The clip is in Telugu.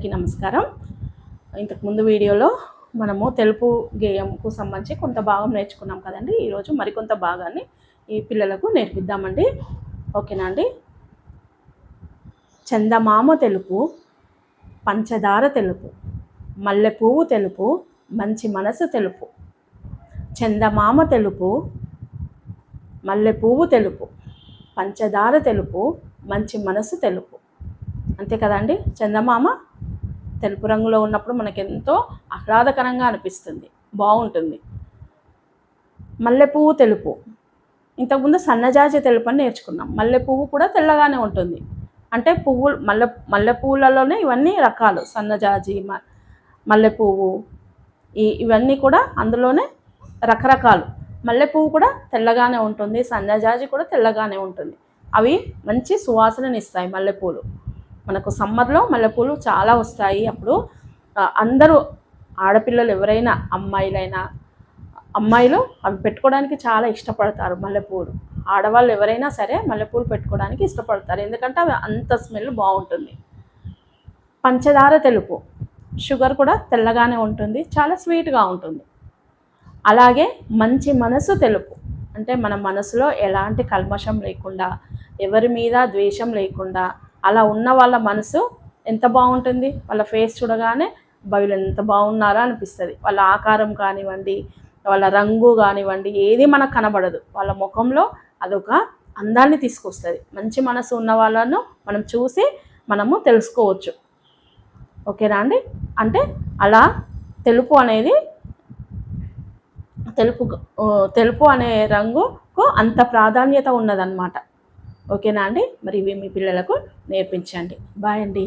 అందరికీ నమస్కారం. ఇంతకుముందు వీడియోలో మనము తెలుపు గేయంకు సంబంధించి కొంత భాగం నేర్చుకున్నాం కదండి. ఈరోజు మరికొంత భాగాన్ని ఈ పిల్లలకు నేర్పిద్దామండి. ఓకేనా అండి? చందమామ తెలుపు పంచదార తెలుపు మల్లె పువ్వు తెలుపు మంచి మనసు తెలుపు. చందమామ తెలుపు మల్లె పువ్వు తెలుపు పంచదార తెలుపు మంచి మనసు తెలుపు. అంతే కదండి చందమామ? తెలుపు రంగులో ఉన్నప్పుడు మనకు ఎంతో ఆహ్లాదకరంగా అనిపిస్తుంది. బాగుంటుంది. మల్లెపువ్వు తెలుపు. ఇంతకుముందు సన్నజాజి తెలుపు అని నేర్చుకున్నాం. మల్లెపువ్వు కూడా తెల్లగానే ఉంటుంది. అంటే పువ్వులు మల్లె మల్లెపువ్వులలోనే ఇవన్నీ రకాలు. సన్నజాజి మ మల్లె ఈ ఇవన్నీ కూడా అందులోనే రకరకాలు. మల్లెపువ్వు కూడా తెల్లగానే ఉంటుంది. సన్నజాజి కూడా తెల్లగానే ఉంటుంది. అవి మంచి సువాసనని ఇస్తాయి మల్లెపూలు. మనకు సమ్మర్లో మల్లెపూలు చాలా వస్తాయి అప్పుడు. అందరూ ఆడపిల్లలు ఎవరైనా అమ్మాయిలైనా అమ్మాయిలు అవి పెట్టుకోవడానికి చాలా ఇష్టపడతారు మల్లెపూలు. ఆడవాళ్ళు ఎవరైనా సరే మల్లెపూలు పెట్టుకోవడానికి ఇష్టపడతారు. ఎందుకంటే అవి అంత స్మెల్ బాగుంటుంది. పంచదార తెలుపు. షుగర్ కూడా తెల్లగానే ఉంటుంది. చాలా స్వీట్గా ఉంటుంది. అలాగే మంచి మనసు తెలుపు. అంటే మన మనసులో ఎలాంటి కల్మషం లేకుండా ఎవరి మీద ద్వేషం లేకుండా అలా ఉన్న వాళ్ళ మనసు ఎంత బాగుంటుంది? వాళ్ళ ఫేస్ చూడగానే వీళ్ళు ఎంత బాగున్నారా అనిపిస్తుంది. వాళ్ళ ఆకారం కానివ్వండి వాళ్ళ రంగు కానివ్వండి ఏది మనకు కనబడదు. వాళ్ళ ముఖంలో అదొక అందాన్ని తీసుకొస్తుంది. మంచి మనసు ఉన్న వాళ్ళను మనం చూసి మనము తెలుసుకోవచ్చు. ఓకేనా అండి? అంటే అలా తెలుపు అనేది తెలుపు తెలుపు అనే రంగుకు అంత ప్రాధాన్యత ఉన్నదన్నమాట. ఓకేనా అండి? మరి ఇవి మీ పిల్లలకు నేర్పించండి. బాయ్ అండి.